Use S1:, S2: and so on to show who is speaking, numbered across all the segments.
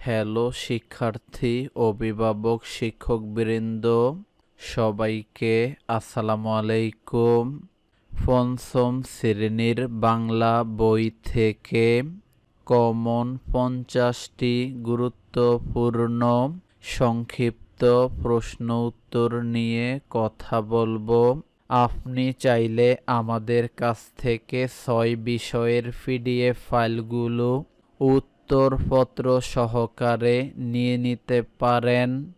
S1: Hello, শিক্ষার্থী, অভিভাবক, শিক্ষকবৃন্দ, সবাইকে আসসালামু আলাইকুম। পঞ্চম শ্রেণির বাংলা বই থেকে কমন পঞ্চাশটি গুরুত্বপূর্ণ সংক্ষিপ্ত প্রশ্ন উত্তর নিয়ে কথা বলব। আপনি চাইলে আমাদের কাছ থেকে ছয় বিষয়ের পিডিএফ ফাইলগুলো উত্তরপত্র সহকারে নিয়ে নিতে পারেন।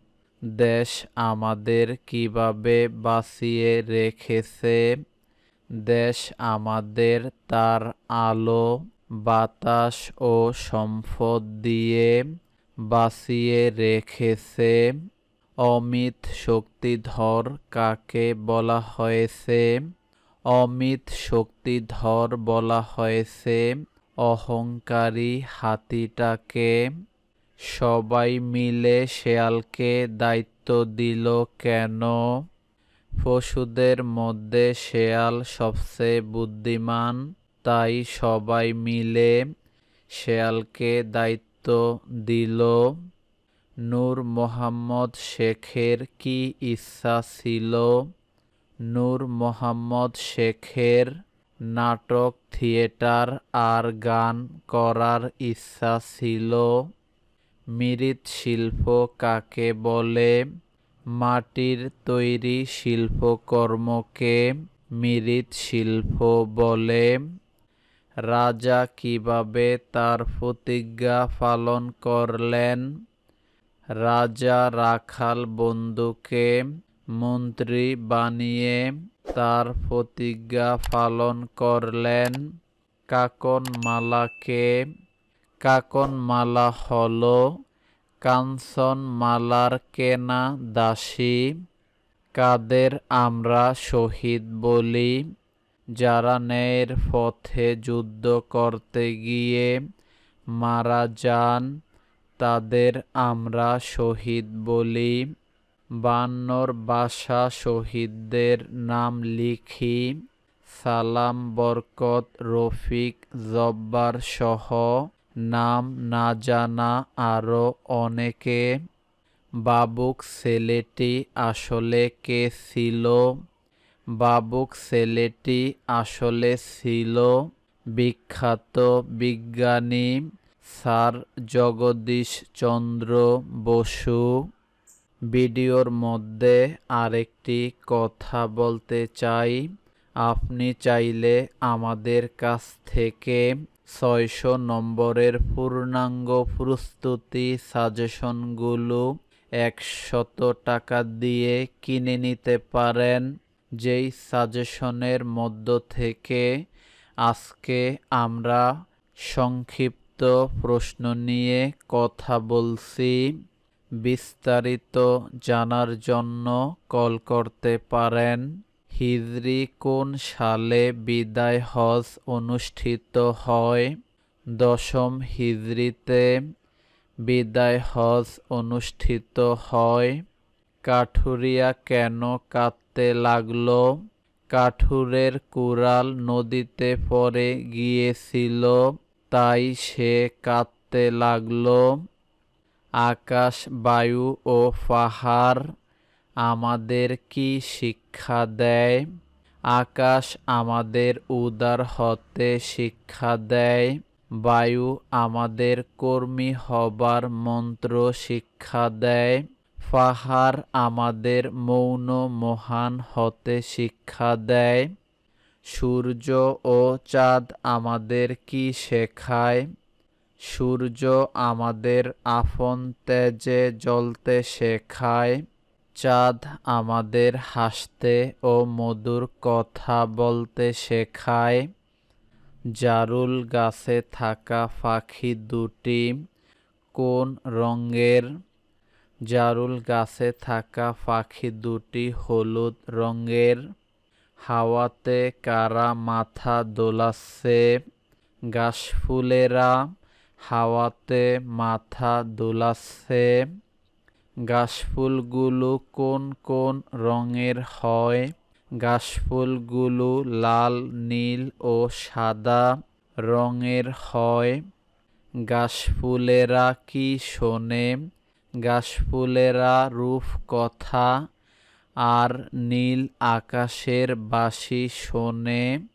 S1: দেশ আমাদের কীভাবে বাঁচিয়ে রেখেছে? দেশ আমাদের তার আলো, বাতাস ও সম্পদ দিয়ে বাঁচিয়ে রেখেছে। অমিত শক্তিধর কাকে বলা হয়েছে? অমিত শক্তিধর বলা হয়েছে অহংকারী হাতিটাকে সবাই মিলে শেয়ালকে দায়িত্ব দিল কেন? পশুদের মধ্যে শেয়াল সবচেয়ে বুদ্ধিমান, তাই সবাই মিলে শেয়ালকে দায়িত্ব দিল। নূর মোহাম্মদ শেখের কি ইচ্ছা ছিল? নূর মোহাম্মদ শেখের নাটক, থিয়েটার আর গান করার ইচ্ছা ছিল। মৃৎশিল্প কাকে বলে? মাটির তৈরি শিল্পকর্মকে মৃৎশিল্প বলে। রাজা কীভাবে তার প্রতিজ্ঞা পালন করলেন? রাজা রাখাল বন্ধুকে মন্ত্রী বানিয়ে তার প্রতিজ্ঞা পালন করলেন। কাকনমালাকে কাকনমালা হল কাঞ্চনমালার কেনা দাসী। কাদের আমরা শহীদ বলি? যারা ন্যায়ের পথে যুদ্ধ করতে গিয়ে মারা যান, তাদের আমরা শহীদ বলি। বান্নর বাসা শহীদদের নাম লিখি সালাম, বরকত, রফিক, জব্বার সহ নাম না জানা আরও অনেকে। বাবুক ছেলেটি আসলে কে ছিল? বাবুক ছেলেটি আসলে ছিল বিখ্যাত বিজ্ঞানী স্যার জগদীশ চন্দ্র বসু। ভিডিওর মধ্যে আরেকটি কথা বলতে চাই। আপনি চাইলে আমাদের কাছ থেকে ছয়শো নম্বরের পূর্ণাঙ্গ প্রস্তুতি সাজেশনগুলো একশত টাকা দিয়ে কিনে নিতে পারেন। যেই সাজেশনের মধ্য থেকে আজকে আমরা সংক্ষিপ্ত প্রশ্ন নিয়ে কথা বলছি। বিস্তারিত জানার জন্য কল করতে পারেন। হিজরি কোন সালে বিদায় হজ অনুষ্ঠিত হয়? দশম হিজরিতে বিদায় হজ অনুষ্ঠিত হয়। কাঠুরিয়া কেন কাঁদতে লাগল? কাঠুরের কুড়াল নদীতে পড়ে গিয়েছিল, তাই সে কাঁদতে লাগল। আকাশ, বায়ু ও পাহাড় আমাদের কি শিক্ষা দেয়? আকাশ আমাদের উদার হতে শিক্ষা দেয়। বায়ু আমাদের কর্মী হবার মন্ত্র শিক্ষা দেয়। পাহাড় আমাদের মৌন মহান হতে শিক্ষা দেয়। সূর্য ও চাঁদ আমাদের কি শেখায়? সূর্য আমাদের আপন তেজে জ্বলতে শেখায়, চাঁদ আমাদের হাসতে ও মধুর কথা বলতে শেখায়। জারুল গাছে থাকা পাখি দুটি, কোন রঙের? জারুল গাছে থাকা পাখি দুটি হলুদ রঙের। হাওয়াতে কারা মাথা দোলাচ্ছে? গাছফুলেরা হাওয়াতে মাথা দোলাচ্ছে, গাছফুলগুলো কোন কোন রঙের হয়? গাছফুলগুলো লাল, নীল ও সাদা রঙের হয়। গাছফুলেরা কি শোনে? গাছফুলেরা রূপ কথা? আর নীল আকাশের বাসি শোনে?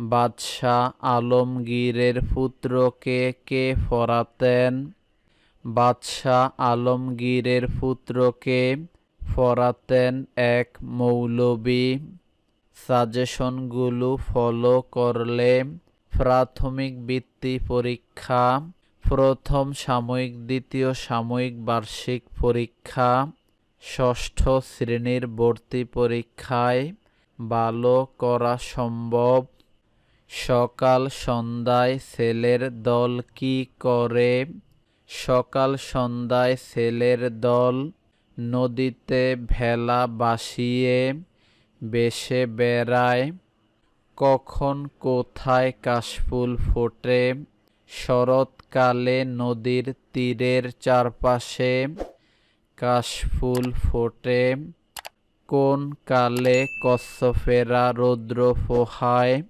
S1: বাদশাহ আলমগীরের পুত্রকে কে ফরাতেন? বাদশাহ আলমগীরের পুত্রকে ফরাতেন এক মৌলবী। সাজেশনগুলো ফলো করলে প্রাথমিক বৃত্তি পরীক্ষা, প্রথম সাময়িক, দ্বিতীয় সাময়িক বার্ষিক পরীক্ষা, ষষ্ঠ শ্রেণির ভর্তি পরীক্ষায় ভালো করা সম্ভব। সকাল সন্ধ্যায় ছেলের দল কি করে? সকাল সন্ধ্যায় ছেলের দল নদীতে ভেলা বাসিয়ে বেশে বেড়ায়। কখন কোথায় কাশফুল ফোটে? শরৎকালে নদীর তীরের চারপাশে কাশফুল ফোটে। কোন কালে কচ্ছফেরা রৌদ্র পোহায়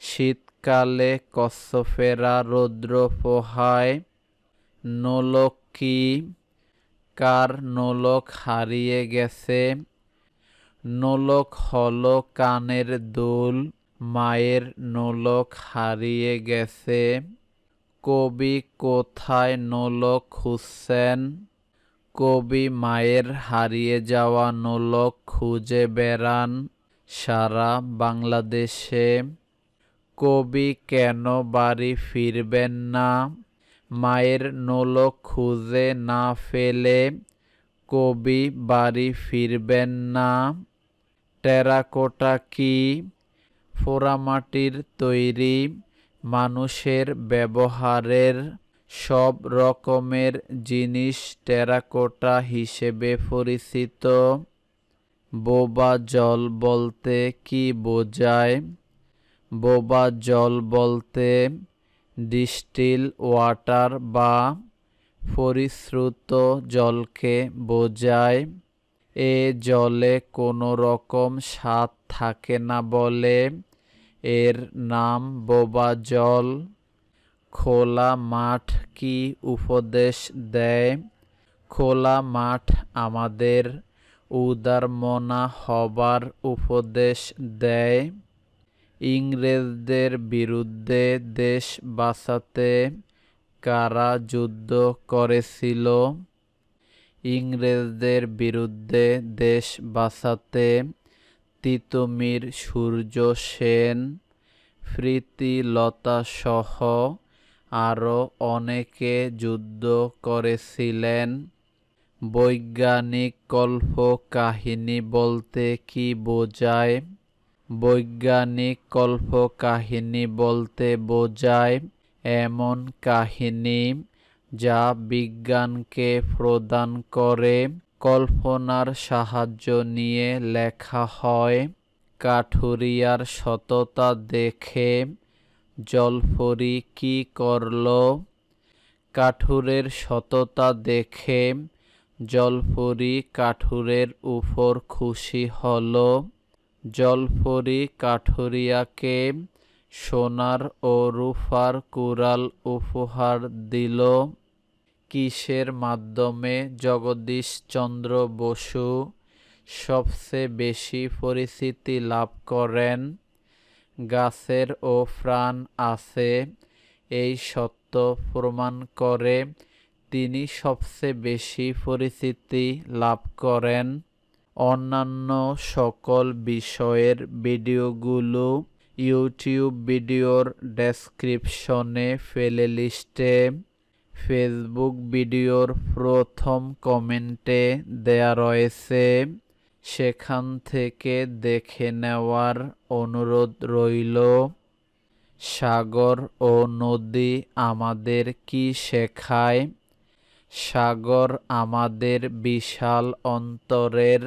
S1: শীতকালে কচ্ছফেরা রৌদ্র পোহায় নোলক কি কার নোলক হারিয়ে গেছে? নোলক হল কানের দুল, মায়ের নোলক হারিয়ে গেছে। কবি কোথায় নোলক খুঁজছেন? কবি মায়ের হারিয়ে যাওয়া নোলক খুঁজে বেড়ান সারা বাংলাদেশে। কবি কেন বাড়ি ফিরবেন না? মায়ের নোলক খুঁজে না ফেলে কবি বাড়ি ফিরবেন না। টেরাকোটা কি? পোড়ামাটির তৈরি মানুষের ব্যবহারের সব রকমের জিনিস টেরাকোটা হিসেবে পরিচিত। বোবা জল বলতে কি বোঝায়? বোবা জল বলতে ডিস্টিল ওয়াটার বা পরিশ্রুত জলকে বোঝায়। এ জলে কোনো রকম স্বাদ থাকে না বলে। এর নাম বোবা জল। খোলা মাঠ কি উপদেশ দেয়? খোলা মাঠ আমাদের উদারমনা হবার উপদেশ দেয়। ইংরেজদের বিরুদ্ধে দেশ বাঁচাতে কারা যুদ্ধ করেছিল? ইংরেজদের বিরুদ্ধে দেশ বাঁচাতে তিতুমির, সূর্য সেন প্রীতিলতা সহ আরও অনেকে যুদ্ধ করেছিলেন। বৈজ্ঞানিক কল্প কাহিনী বলতে কি বোঝায়? বৈজ্ঞানিক কল্পকাহিনী বলতে বোঝায় এমন কাহিনী যা বিজ্ঞানকে প্রদান করে, কল্পনার সাহায্য নিয়ে লেখা হয়, কাঠুরিয়ার সততা দেখে, জলফরি কি করল, কাঠুরের সততা দেখে, জলফরি কাঠুরের উপর খুশি হল। জলফরি কাঠুরিয়াকে সোনার ও রুফার কুরাল উপহার দিল। কিসের মাধ্যমে জগদীশচন্দ্র বসু সবচেয়ে বেশি পরিচিতি লাভ করেন? গাছের ও প্রাণ আছে, এই সত্য প্রমাণ করে তিনি সবচেয়ে বেশি পরিচিতি লাভ করেন। অন্যান্য সকল বিষয়ের ভিডিওগুলো ইউটিউব ভিডিওর ডেসক্রিপশনে ফেলে লিস্টে। ফেসবুক ভিডিওর প্রথম কমেন্টে দেয়া রয়েছে, সেখান থেকে দেখে নেওয়ার অনুরোধ রইল। সাগর ও নদী আমাদের কি শেখায়? সাগর আমাদের বিশাল অন্তরের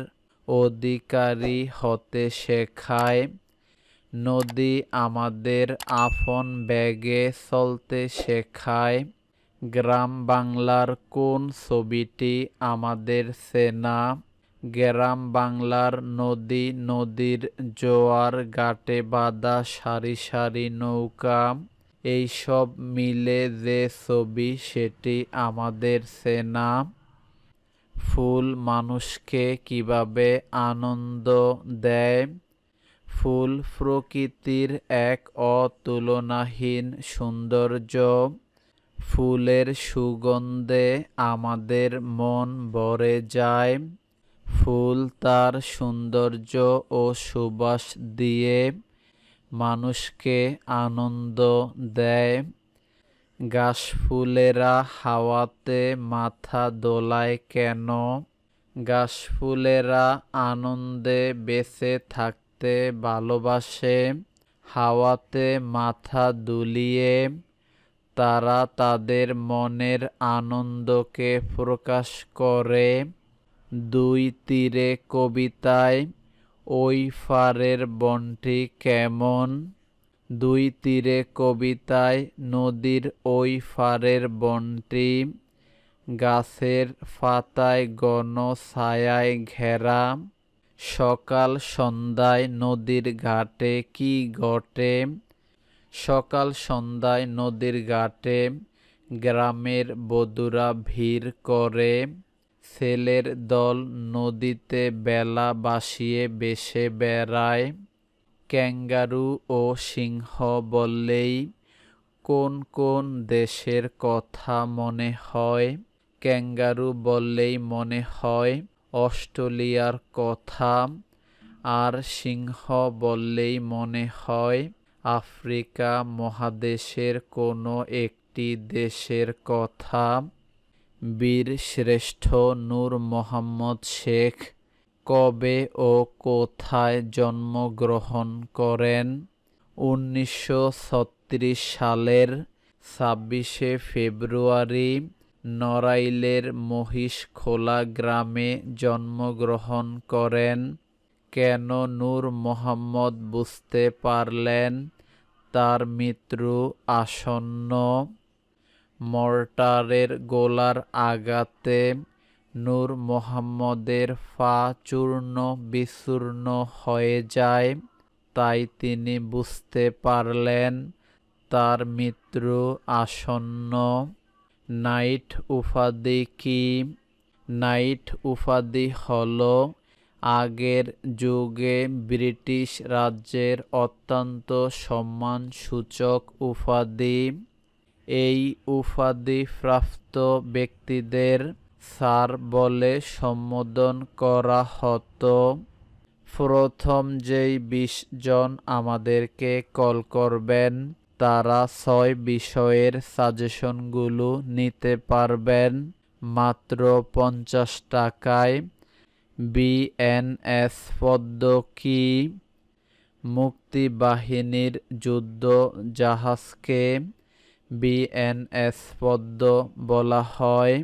S1: অধিকারী হতে শেখায়। নদী আমাদের আপন ব্যাগে চলতে শেখায়। গ্রাম বাংলার কোন ছবিটি আমাদের সেনা গ্রাম বাংলার নদী নদীর জোয়ার ঘাটে বাঁধা সারি সারি নৌকা। এইসব মিলে যে ছবি সেটি আমাদের চেনা। ফুল মানুষকে কীভাবে আনন্দ দেয়? ফুল প্রকৃতির এক অতুলনাহীন সৌন্দর্য। ফুলের সুগন্ধে আমাদের মন ভরে যায়। ফুল তার সৌন্দর্য ও সুবাস দিয়ে মানুষকে আনন্দ দেয়। গাছফুলেরা হাওয়াতে মাথা দোলায় কেন? গাছফুলেরা আনন্দে বেঁচে থাকতে ভালোবাসে, হাওয়াতে মাথা দুলিয়ে। তারা তাদের মনের আনন্দকে প্রকাশ করে। দুই তীরে কবিতায়, ওই ফারের বনটি কেমন? দুই তীরে কবিতায় নদীর ওই ফারের বনটি, গাছের পাতায় গণ ছায়ায় ঘেরা। সকাল সন্ধ্যায় নদীর ঘাটে কি ঘটে? সকাল সন্ধ্যায় নদীর ঘাটে গ্রামের বধুরা ভিড় করে। ছেলের দল নদীতে বেলা বাসিয়ে বেসে বেড়ায়। ক্যাঙ্গারু ও সিংহ বললেই কোন কোন দেশের কথা মনে হয়? ক্যাঙ্গারু বললেই মনে হয় অস্ট্রেলিয়ার কথা, আর সিংহ বললেই মনে হয় আফ্রিকা মহাদেশের কোনো একটি দেশের কথা। বীর শ্রেষ্ঠ নূর মোহাম্মদ শেখ কবে ও কোথায় জন্মগ্রহণ করেন? উনিশশো ছত্রিশ সালের ছাব্বিশে ফেব্রুয়ারি, নড়াইলের মহিষখোলা গ্রামে জন্মগ্রহণ করেন। কেন নূর মোহাম্মদ বুঝতে পারলেন? তার মৃত্যু আসন্ন। মর্টারের গোলার আঘাতে নূর মোহাম্মদের ফা চূর্ণ বিচূর্ণ হয়ে যায়। তাই তিনি বুঝতে পারলেন, তার মৃত্যু আসন্ন। নাইট উপাধি কি? নাইট উপাধি হল আগের যুগে ব্রিটিশ রাজ্যের অত্যন্ত সম্মানসূচক উপাধি। এই উপাধি প্রাপ্ত ব্যক্তিদের স্যার বলে সম্বোধন করা হতো। প্রথম যেই বিশ জন আমাদেরকে কল করবেন, তারা ছয় বিষয়ের সাজেশনগুলো নিতে পারবেন। মাত্র পঞ্চাশ টাকায়। বিএনএস পদ্ম কি? মুক্তিবাহিনীর যুদ্ধ জাহাজকে বিএনএস পদ্ম বলা হয়।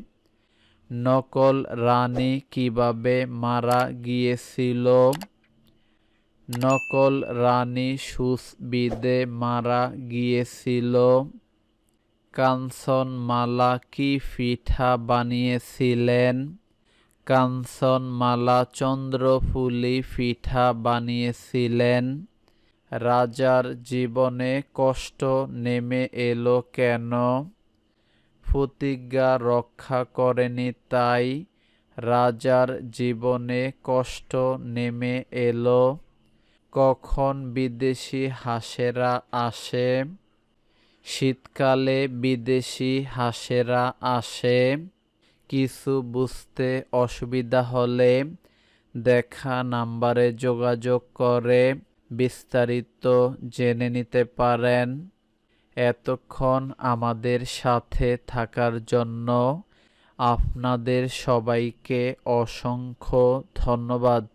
S1: নকল রানী কীভাবে মারা গিয়েছিল? নকল রানী সুসবিদে মারা গিয়েছিল। কাঞ্চনমালা কি পিঠা বানিয়েছিলেন? কাঞ্চনমালা চন্দ্রফুলি পিঠা বানিয়েছিলেন। রাজার জীবনে কষ্ট নেমে এলো কেন? প্রতিজ্ঞা রক্ষা করেনি, তাই রাজার জীবনে কষ্ট নেমে এলো। কখন বিদেশি হাঁসেরা আসে? শীতকালে বিদেশি হাঁসেরা আসে। কিছু বুঝতে অসুবিধা হলে দেখা নাম্বারে যোগাযোগ করে, বিস্তারিত জেনে নিতে পারেন। এতক্ষণ আমাদের সাথে থাকার জন্য আপনাদের সবাইকে অসংখ্য ধন্যবাদ।